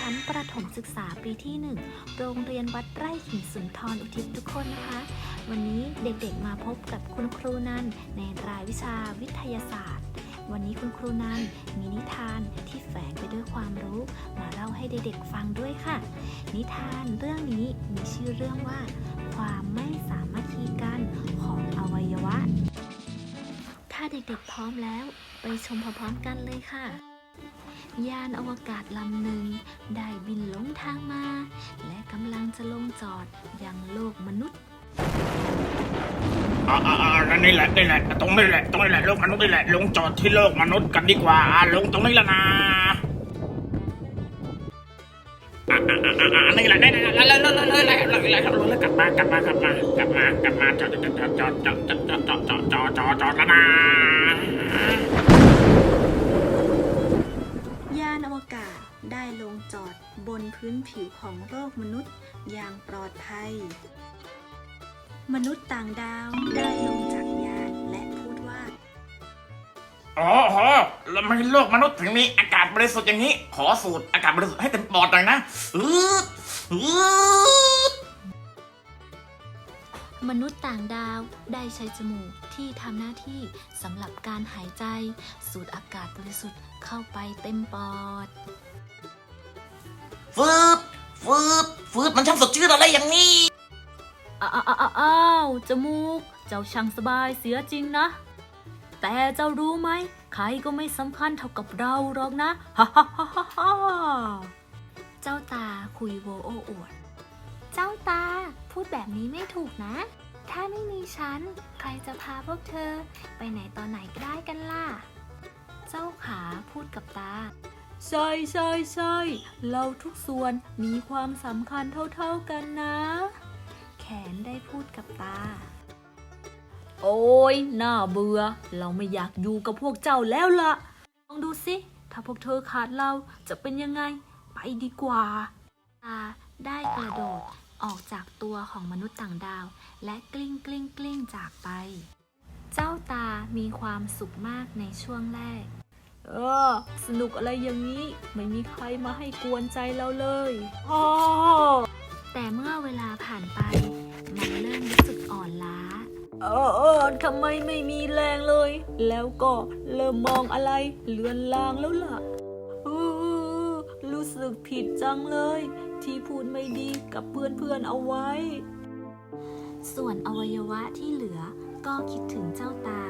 ชั้นประถมศึกษาปีที่ 1 โรงเรียนวัดไร่ขิงสุนทรอุทิศทุกคนนะคะ วันนี้เด็กๆมาพบกับคุณครูนันในรายวิชาวิทยาศาสตร์ วันนี้คุณครูนันมีนิทานที่แฝงไปด้วยความรู้ มาเล่าให้เด็กๆฟังด้วยค่ะ นิทานเรื่องนี้มีชื่อเรื่องว่า ความไม่สามัคคีกันของอวัยวะ ถ้าเด็กๆพร้อมแล้ว ไปชมพร้อมๆกันเลยค่ะ ยานอวกาศลำหนึ่งได้บินหลงทางมา และกำลังจะลงจอดยังโลกมนุษย์อ่าอ่าอ่านี่แหละนี่แหละตรงนี้แหละตรงนี้แหละโลกมนุษย์นี่แหละลงจอดที่โลกมนุษย์กันดีกว่าอ่าลงตรงนี้แล้วนะอ่าอ่าอ่าอ่านี่แหละนี่แหละแล้วแล้วแล้วแล้วแล้วแล้วแล้วแล้วกลับมากลับมากลับมากลับมากลับมาจอดจอดจอดจอดจอดจอดจอดจอดจอดจอดจอดแล้วนะ ได้ลงจอดบนพื้นผิวของโลกมนุษย์อย่างปลอดภัย มนุษย์ต่างดาวได้ลงจากยานและพูดว่า อ๋อโหแล้วทำไมโลกมนุษย์ถึงมีอากาศบริสุทธิ์อย่างนี้ ขอสูดอากาศบริสุทธิ์ให้เต็มปอดหน่อยนะอืดอืดมนุษย์ต่างดาวได้ใช้จมูกที่ทำหน้าที่สำหรับการหายใจ สูดอากาศบริสุทธิ์เข้าไปเต็มปอด ฟืดฟืดฟืดมันช่างสดชื่นอะไรอย่างนี้ อ้าวอ้าวอ้าวจมูก เจ้าช่างสบายเสียจริงนะ แต่เจ้ารู้ไหม ใครก็ไม่สำคัญเท่ากับเราหรอกนะฮ่าฮ่าฮ่าฮ่าฮ่าเจ้าตาคุยโวโอ้อวด เจ้าตาพูดแบบนี้ไม่ถูกนะ ถ้าไม่มีฉัน ใครจะพาพวกเธอ ไปไหนตอนไหนก็ได้กันล่ะ เจ้าขาพูดกับตา ใช่ใช่ใช่เราทุกส่วนมีความสำคัญเท่าๆกันนะ แขนได้พูดกับตา โอ้ยน่าเบื่อ เราไม่อยากอยู่กับพวกเจ้าแล้วล่ะลองดูสิ ถ้าพวกเธอขาดเราจะเป็นยังไง ไปดีกว่าตาได้กระโดดออกจากตัวของมนุษย์ต่างดาว และกลิ้งกลิ้งกลิ้งจากไป เจ้าตามีความสุขมากในช่วงแรก เออ สนุกอะไรอย่างนี้ ไม่มีใครมาให้กวนใจเราเลยอ๋อแต่เมื่อเวลาผ่านไป มันเริ่มรู้สึกอ่อนล้า เออเออทำไมไม่มีแรงเลย แล้วก็เริ่มมองอะไรเลือนลางแล้วล่ะอือรู้สึกผิดจังเลย ที่พูดไม่ดีกับเพื่อนๆเอาไว้ ส่วนอวัยวะที่เหลือก็คิดถึงเจ้าตา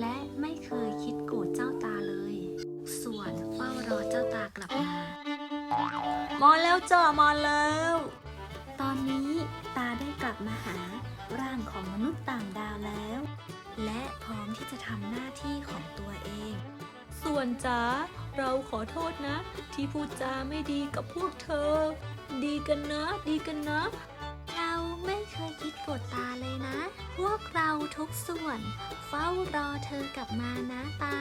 และไม่เคยคิดโกรธเจ้าตา มาแล้วจ้ามาแล้ว ตอนนี้ตาได้กลับมาหาร่างของมนุษย์ต่างดาวแล้ว และพร้อมที่จะทำหน้าที่ของตัวเอง ส่วนจ๋าเราขอโทษนะ ที่พูดจาไม่ดีกับพวกเธอ ดีกันนะ ดีกันนะ เราไม่เคยคิดโกรธตาเลยนะ พวกเราทุกส่วน เฝ้ารอเธอกลับมานะตา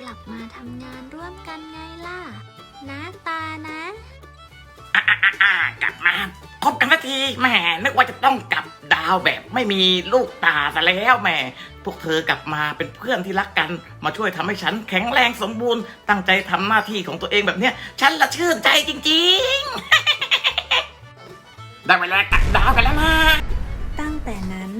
กลับมาทำงานร่วมกันไงล่ะ นะตานะ กลับมาพบกันนาทีแหมนึกว่าจะต้องกลับดาวแบบไม่มีลูกตาซะแล้วแหมพวกเธอกลับมาเป็นเพื่อนที่รักกัน มาช่วยทำให้ฉันแข็งแรงสมบูรณ์ ตั้งใจทำหน้าที่ของตัวเองแบบเนี้ย ฉันละชื่นใจจริง ๆ ได้เวลากลับดาวกันแล้วนะตั้งแต่นั้น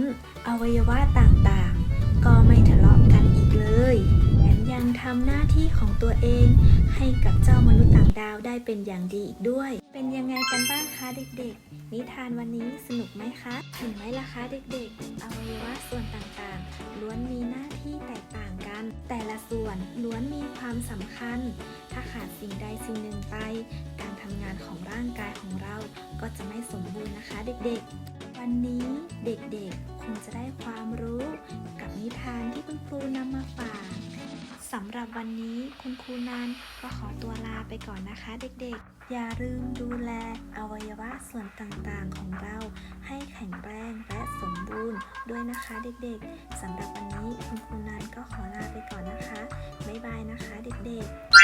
อวัยวะต่างๆ ก็ไม่ทะเลาะกันอีกเลยแถมยังทำหน้าที่ของตัวเองให้กับเจ้ามนุษย์ ดาวได้เป็นอย่างดีอีกด้วย เป็นยังไงกันบ้างคะเด็กๆ นิทานวันนี้สนุกไหมคะเห็นไหมล่ะคะเด็กๆ อวัยวะส่วนต่างๆ ล้วนมีหน้าที่แตกต่างกัน แต่ละส่วนล้วนมีความสำคัญ ถ้าขาดสิ่งใดสิ่งหนึ่งไป การทำงานของร่างกายของเราก็จะไม่สมบูรณ์นะคะเด็กๆ วันนี้เด็กๆ คงจะได้ความรู้ กับนิทานที่คุณครูนำมาฝากำหรับวันนี้คุณครูนันก็ขอตัวลาไปก่อนนะคะเด็กๆ อย่าลืมดูแลอวัยวะส่วนต่างๆของเรา ให้แข็งแรงและสมบูรณ์ด้วยนะคะเด็กๆสำหรับวันนี้คุณครูนันก็ขอลาไปก่อนนะคะ บ๊ายบายนะคะเด็กๆ